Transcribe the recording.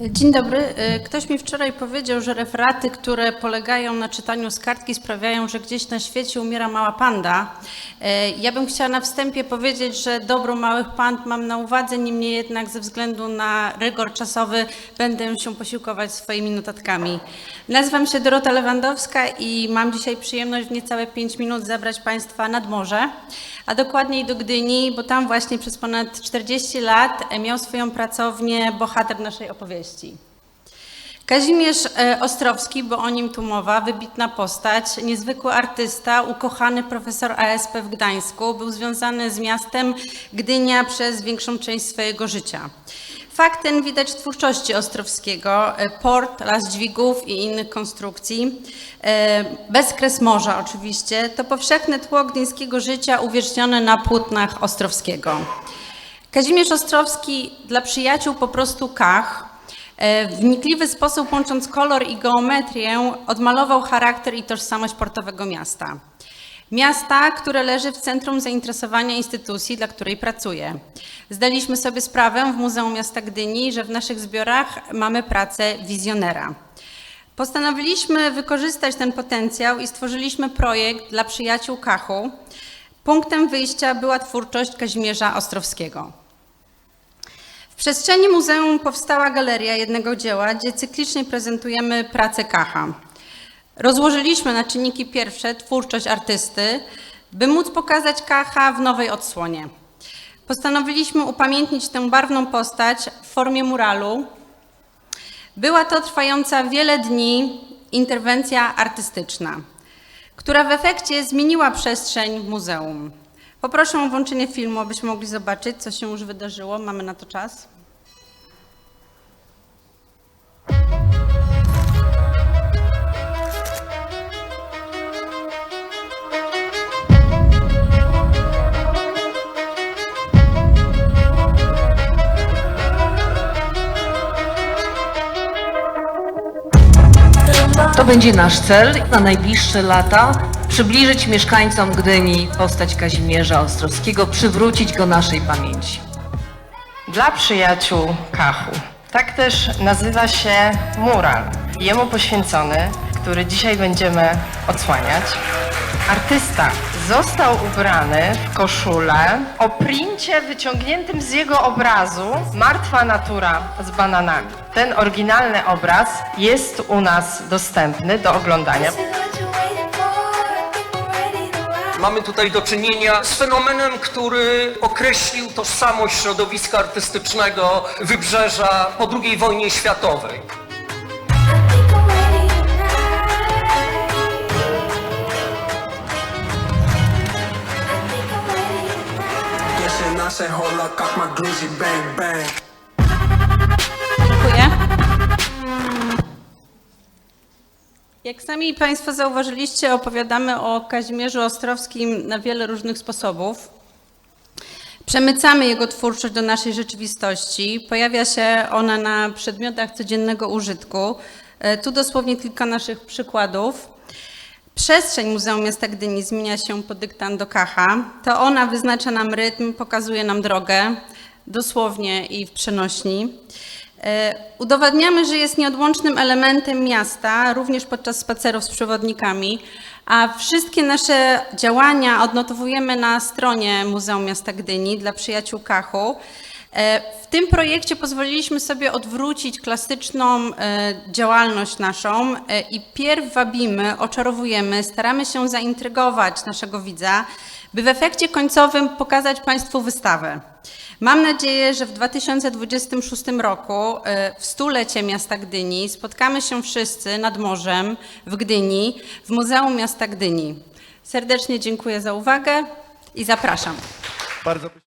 Dzień dobry. E, Ktoś mi wczoraj powiedział, że referaty, które polegają na czytaniu z kartki, sprawiają, że gdzieś na świecie umiera mała panda. E, Ja bym chciała na wstępie powiedzieć, że dobro małych pand mam na uwadze, niemniej jednak ze względu na rygor czasowy będę się posiłkować swoimi notatkami. Nazywam się Dorota Lewandowska i mam dzisiaj przyjemność w niecałe 5 minut zabrać Państwa nad morze, a dokładniej do Gdyni, bo tam właśnie przez ponad 40 lat miał swoją pracownię bohater naszej opowieści. Kazimierz e, Ostrowski, bo o nim tu mowa, wybitna postać, niezwykły artysta, ukochany profesor ASP w Gdańsku, był związany z miastem Gdynia przez większą część swojego życia. Fakt ten widać w twórczości Ostrowskiego, e, port, las dźwigów i innych konstrukcji. E, Bezkres morza oczywiście, to powszechne tło gdyńskiego życia uwiecznione na płótnach Ostrowskiego. Kazimierz Ostrowski dla przyjaciół po prostu Kach, W wnikliwy sposób, łącząc kolor i geometrię, odmalował charakter i tożsamość portowego miasta. Miasta, które leży w centrum zainteresowania instytucji, dla której pracuję. Zdaliśmy sobie sprawę w Muzeum Miasta Gdyni, że w naszych zbiorach mamy pracę wizjonera. Postanowiliśmy wykorzystać ten potencjał i stworzyliśmy projekt dla przyjaciół Kachu. Punktem wyjścia była twórczość Kazimierza Ostrowskiego. W przestrzeni muzeum powstała galeria jednego dzieła, gdzie cyklicznie prezentujemy pracę Kacha. Rozłożyliśmy na czynniki pierwsze twórczość artysty, by móc pokazać Kacha w nowej odsłonie. Postanowiliśmy upamiętnić tę barwną postać w formie muralu. Była to trwająca wiele dni interwencja artystyczna, która w efekcie zmieniła przestrzeń muzeum. Poproszę o włączenie filmu, abyśmy mogli zobaczyć, co się już wydarzyło. Mamy na to czas. To będzie nasz cel na najbliższe lata. Przybliżyć mieszkańcom Gdyni postać Kazimierza Ostrowskiego, przywrócić go naszej pamięci. Dla przyjaciół Kachu. Tak też nazywa się mural, jemu poświęcony, który dzisiaj będziemy odsłaniać. Artysta został ubrany w koszulę o princie wyciągniętym z jego obrazu Martwa natura z bananami. Ten oryginalny obraz jest u nas dostępny do oglądania. Mamy tutaj do czynienia z fenomenem, który określił tożsamość środowiska artystycznego Wybrzeża po II wojnie światowej. Cock my glizzy, bang, bang. Jak sami Państwo zauważyliście, opowiadamy o Kazimierzu Ostrowskim na wiele różnych sposobów. Przemycamy jego twórczość do naszej rzeczywistości. Pojawia się ona na przedmiotach codziennego użytku. E, Tu dosłownie kilka naszych przykładów. Przestrzeń Muzeum Miasta Gdyni zmienia się pod dyktando Kacha. To ona wyznacza nam rytm, pokazuje nam drogę, dosłownie i w przenośni. E, Udowadniamy, że jest nieodłącznym elementem miasta, również podczas spacerów z przewodnikami, a wszystkie nasze działania odnotowujemy na stronie Muzeum Miasta Gdyni dla przyjaciół Kachu. E, W tym projekcie pozwoliliśmy sobie odwrócić klasyczną e, działalność naszą i pierw wabimy, oczarowujemy, staramy się zaintrygować naszego widza, by w efekcie końcowym pokazać Państwu wystawę. Mam nadzieję, że w 2026 roku, e, w stulecie miasta Gdyni, spotkamy się wszyscy nad morzem w Gdyni, w Muzeum Miasta Gdyni. Serdecznie dziękuję za uwagę i zapraszam. Bardzo